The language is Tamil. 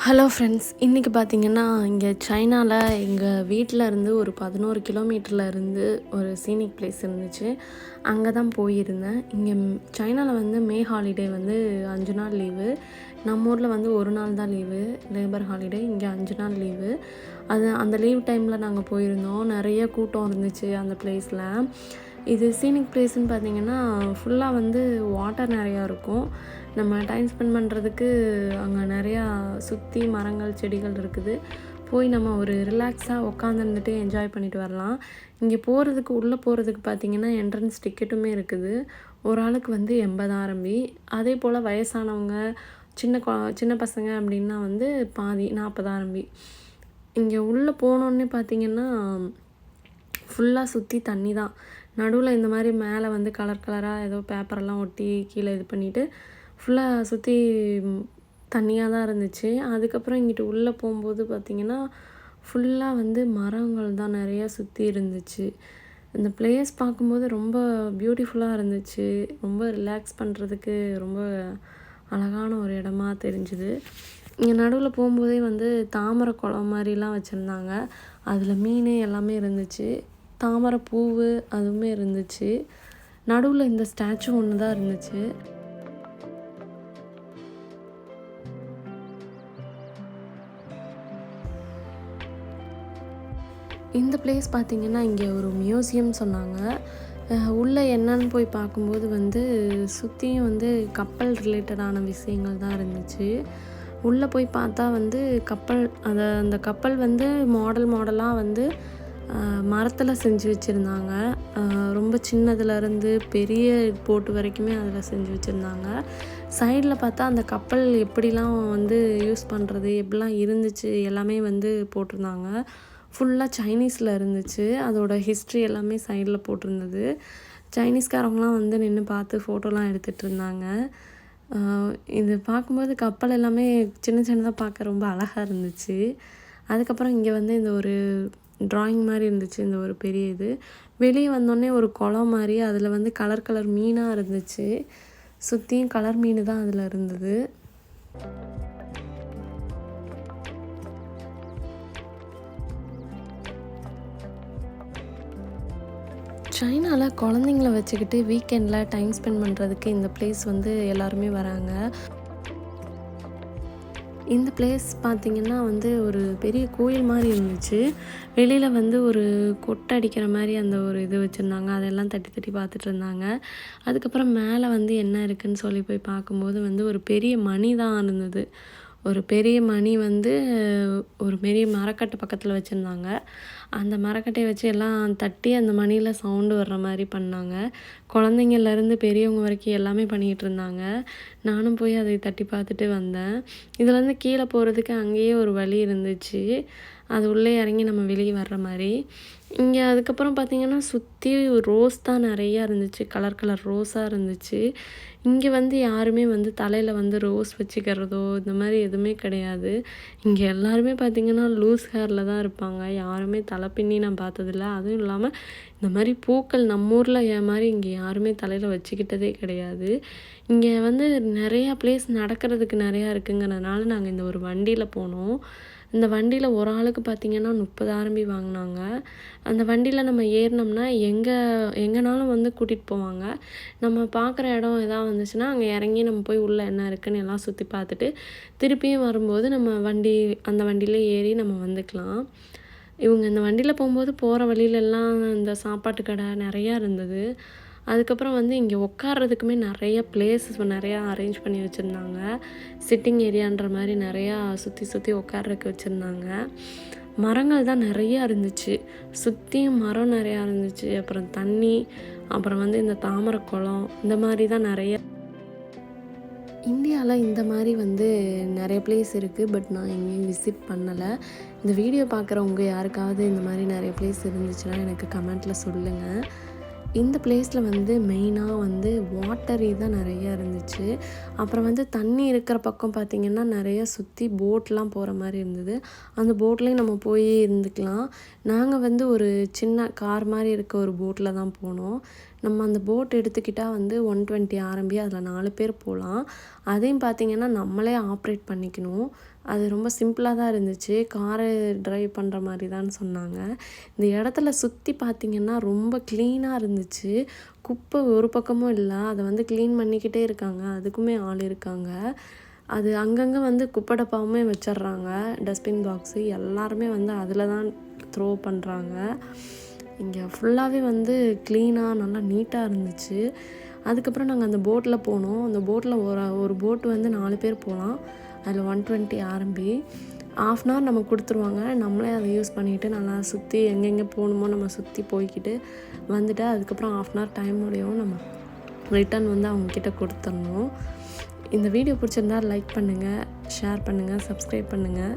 ஹலோ ஃப்ரெண்ட்ஸ் இன்றைக்கி பார்த்தீங்கன்னா இங்கே சைனாவில் எங்கள் வீட்டில் இருந்து ஒரு பதினோரு கிலோமீட்டரில் இருந்து ஒரு சீனிக் பிளேஸ் இருந்துச்சு. அங்கே தான் போயிருந்தேன். இங்கே சைனாவில் வந்து மே ஹாலிடே வந்து அஞ்சு நாள் லீவு நம்ம ஊரில் வந்து ஒரு நாள் தான் லீவு லேபர் ஹாலிடே இங்கே அஞ்சு நாள் லீவு அது அந்த லீவ் டைமில் நாங்கள் போயிருந்தோம். நிறைய கூட்டம் இருந்துச்சு அந்த பிளேஸில் இது சீனிக் பிளேஸ்னு பார்த்தீங்கன்னா ஃபுல்லாக வந்து வாட்டர் நிறையா இருக்கும். நம்ம டைம் ஸ்பெண்ட் பண்ணுறதுக்கு அங்கே நிறையா சுற்றி மரங்கள் செடிகள் இருக்குது. போய் நம்ம ஒரு ரிலாக்ஸாக உட்காந்துருந்துட்டு என்ஜாய் பண்ணிட்டு வரலாம். இங்கே போகிறதுக்கு உள்ளே போகிறதுக்கு பார்த்தீங்கன்னா என்ட்ரன்ஸ் டிக்கெட்டுமே இருக்குது. ஒரு ஆளுக்கு வந்து எண்பதாயிரம் பி அதே போல் வயசானவங்க சின்ன கொ சின்ன பசங்க அப்படின்னா வந்து பாதி நாற்பதாயிரம் பி இங்கே உள்ளே போனோடனே பார்த்திங்கன்னா ஃபுல்லாக சுற்றி தண்ணி தான் நடுவில் இந்த மாதிரி மேலே வந்து கலர் கலராக ஏதோ பேப்பரெல்லாம் ஒட்டி கீழே இது பண்ணிவிட்டு ஃபுல்லாக சுற்றி தண்ணியாக தான் இருந்துச்சு. அதுக்கப்புறம் இங்கிட்டு உள்ளே போகும்போது பார்த்திங்கன்னா ஃபுல்லாக வந்து மரங்கள் தான் நிறையா சுற்றி இருந்துச்சு. இந்த பிளேஸ் பார்க்கும்போது ரொம்ப பியூட்டிஃபுல்லாக இருந்துச்சு. ரொம்ப ரிலாக்ஸ் பண்ணுறதுக்கு ரொம்ப அழகான ஒரு இடமா தெரிஞ்சுது. இங்கே நடுவில் போகும்போதே வந்து தாமரை குளம் மாதிரிலாம் வச்சுருந்தாங்க. அதில் மீன் எல்லாமே இருந்துச்சு. தாமரை பூவு அதுவுமே இருந்துச்சு. நடுவில் இந்த ஸ்டாச்சு ஒன்று தான் இருந்துச்சு. இந்த பிளேஸ் பார்த்திங்கன்னா இங்கே ஒரு மியூசியம் சொன்னாங்க. உள்ளே என்னன்னு போய் பார்க்கும்போது வந்து சுற்றியும் வந்து கப்பல் ரிலேட்டடான விஷயங்கள் தான் இருந்துச்சு. உள்ளே போய் பார்த்தா வந்து கப்பல் அதை அந்த கப்பல் வந்து மாடல் மாடலாக வந்து மரத்தில் செஞ்சு வச்சுருந்தாங்க. ரொம்ப சின்னதுலேருந்து பெரிய போட்டு வரைக்குமே அதில் செஞ்சு வச்சுருந்தாங்க. சைடில் பார்த்தா அந்த கப்பல் எப்படிலாம் வந்து யூஸ் பண்ணுறது எப்படிலாம் இருந்துச்சு எல்லாமே வந்து போட்டிருந்தாங்க. ஃபுல்லாக சைனீஸில் இருந்துச்சு. அதோட ஹிஸ்ட்ரி எல்லாமே சைடில் போட்டிருந்தது. சைனீஸ்காரவங்களாம் வந்து நின்று பார்த்து ஃபோட்டோலாம் எடுத்துகிட்டு இருந்தாங்க. இது பார்க்கும்போது கப்பல் எல்லாமே சின்ன சின்னதாக பார்க்க ரொம்ப அழகாக இருந்துச்சு. அதுக்கப்புறம் இங்கே வந்து இந்த ஒரு ட்ராயிங் மாதிரி இருந்துச்சு. இந்த ஒரு பெரிய இது. வெளியே வந்தோடனே ஒரு குளம் மாதிரி அதில் வந்து கலர் கலர் மீனாக இருந்துச்சு. சுற்றியும் கலர் மீன் தான் அதில் இருந்தது. சைனாவில் குழந்தைங்கள வச்சுக்கிட்டு வீக்கெண்டில் டைம் ஸ்பெண்ட் பண்ணுறதுக்கு இந்த பிளேஸ் வந்து எல்லாருமே வராங்க. இந்த பிளேஸ் பார்த்திங்கன்னா வந்து ஒரு பெரிய கோயில் மாதிரி இருந்துச்சு. வெளியில் வந்து ஒரு கொட்டை அடிக்கிற மாதிரி அந்த ஒரு இது வச்சுருந்தாங்க. அதெல்லாம் தட்டி தட்டி பார்த்துட்டு இருந்தாங்க. அதுக்கப்புறம் மேலே வந்து என்ன இருக்குதுன்னு சொல்லி போய் பார்க்கும்போது வந்து ஒரு பெரிய மணி தான் இருந்தது. ஒரு பெரிய மணி வந்து ஒரு பெரிய மரக்கட்டை பக்கத்தில் வச்சுருந்தாங்க. அந்த மரக்கட்டையை வச்சு எல்லாம் தட்டி அந்த மணியில் சவுண்டு வர்ற மாதிரி பண்ணாங்க. குழந்தைங்கள்லேருந்து பெரியவங்க வரைக்கும் எல்லாமே பண்ணிகிட்டு இருந்தாங்க. நானும் போய் அதை தட்டி பார்த்துட்டு வந்தேன். இதுலேருந்து கீழே போகிறதுக்கு அங்கேயே ஒரு வழி இருந்துச்சு. அது உள்ளே இறங்கி நம்ம வெளியே வர்ற மாதிரி. இங்கே அதுக்கப்புறம் பார்த்திங்கன்னா சுற்றி ரோஸ் தான் நிறையா இருந்துச்சு. கலர் கலர் ரோஸாக இருந்துச்சு. இங்கே வந்து யாருமே வந்து தலையில் வந்து ரோஸ் வச்சுக்கிறதோ இந்த மாதிரி எதுவுமே கிடையாது. இங்கே எல்லாருமே பார்த்திங்கன்னா லூஸ் ஹேரில் தான் இருப்பாங்க. யாருமே தலை பின்னி நான் பார்த்ததில்ல. அதுவும் இல்லாமல் இந்த மாதிரி பூக்கள் நம்ம ஊரில் ஏன் மாதிரி இங்கே யாருமே தலையில் வச்சுக்கிட்டதே கிடையாது. இங்கே வந்து நிறையா பிளேஸ் நடக்கிறதுக்கு நிறையா இருக்குங்கிறதுனால நாங்கள் இந்த ஒரு வண்டியில் போனோம். இந்த வண்டியில் ஒரு ஆளுக்கு பார்த்திங்கன்னா முப்பது ஆரம்பி வாங்கினாங்க. அந்த வண்டியில் நம்ம ஏறினோம்னா எங்கே எங்கேனாலும் வந்து கூட்டிகிட்டு போவாங்க. நம்ம பார்க்குற இடம் எதாவது வந்துச்சுன்னா அங்கே இறங்கி நம்ம போய் உள்ளே என்ன இருக்குன்னு எல்லாம் சுற்றி பார்த்துட்டு திருப்பியும் வரும்போது நம்ம வண்டி அந்த வண்டியில் ஏறி நம்ம வந்துக்கலாம். இவங்க இந்த வண்டியில் போகும்போது போகிற வழியிலெல்லாம் இந்த சாப்பாட்டு கடை நிறையா இருந்தது. அதுக்கப்புறம் வந்து இங்கே உட்கார்றதுக்குமே நிறைய பிளேஸஸ் நிறையா அரேஞ்ச் பண்ணி வச்சுருந்தாங்க. சிட்டிங் ஏரியான்ற மாதிரி நிறையா சுற்றி சுற்றி உட்கார்றதுக்கு வச்சுருந்தாங்க. மரங்கள் தான் நிறையா இருந்துச்சு. சுற்றியும் மரம் நிறையா இருந்துச்சு. அப்புறம் தண்ணி அப்புறம் வந்து இந்த தாமரை குளம் இந்த மாதிரி தான் நிறைய இந்தியாவில் இந்த மாதிரி வந்து நிறைய பிளேஸ் இருக்குது பட் நான் எங்கேயும் விசிட் பண்ணலை. இந்த வீடியோ பார்க்குறவங்க யாருக்காவது இந்த மாதிரி நிறைய பிளேஸ் இருந்துச்சுன்னா எனக்கு கமெண்ட்டில் சொல்லுங்கள் இந்த பிளேஸில் வந்து மெயினாக வந்து வாட்டரி தான் நிறையா இருந்துச்சு. அப்புறம் வந்து தண்ணி இருக்கிற பக்கம் பார்த்திங்கன்னா நிறைய சுற்றி போட்லாம் போகிற மாதிரி இருந்தது. அந்த போட்லேயும் நம்ம போய் இருந்துக்கலாம். நாங்கள் வந்து ஒரு சின்ன கார் மாதிரி இருக்க ஒரு போட்டில் தான் போனோம். நம்ம அந்த போட் எடுத்துக்கிட்டால் வந்து ஒன் டுவெண்ட்டி ஆரம்பி அதில் நாலு பேர் போகலாம் அதையும் பார்த்தீங்கன்னா நம்மளே ஆப்ரேட் பண்ணிக்கணும். அது ரொம்ப சிம்பிளாக தான் இருந்துச்சு. காரை ட்ரைவ் பண்ணுற மாதிரி தான் சொன்னாங்க. இந்த இடத்துல சுற்றி பார்த்திங்கன்னா ரொம்ப க்ளீனாக இருந்துச்சு. குப்பை ஒரு பக்கமும் இல்லை. அதை வந்து க்ளீன் பண்ணிக்கிட்டே இருக்காங்க. அதுக்குமே ஆள் இருக்காங்க. அது அங்கங்கே வந்து குப்பை டப்பாவுமே வச்சிடுறாங்க. டஸ்ட்பின் பாக்ஸு எல்லாருமே வந்து அதில் தான் த்ரோ பண்ணுறாங்க இங்கே ஃபுல்லாகவே வந்து க்ளீனாக நல்லா நீட்டாக இருந்துச்சு. அதுக்கப்புறம் நாங்கள் அந்த போட்டில் போனோம். அந்த போட்டில் ஒரு ஒரு போட் வந்து நாலு பேர் போகலாம். அதில் ஒன் டுவெண்ட்டி ஆரம்பி ஆஃப் அன் ஹவர் நமக்கு கொடுத்துருவாங்க. நம்மளே அதை யூஸ் பண்ணிக்கிட்டு நல்லா சுற்றி எங்கெங்கே போகணுமோ நம்ம சுற்றி போய்க்கிட்டு வந்துட்டு அதுக்கப்புறம் ஆஃப் அன் ஹவர் டைம் முடியும் நம்ம ரிட்டன் வந்து அவங்கக்கிட்ட கொடுத்துடணும். இந்த வீடியோ பிடிச்சிருந்தா லைக் பண்ணுங்கள் ஷேர் பண்ணுங்கள் சப்ஸ்கிரைப் பண்ணுங்கள்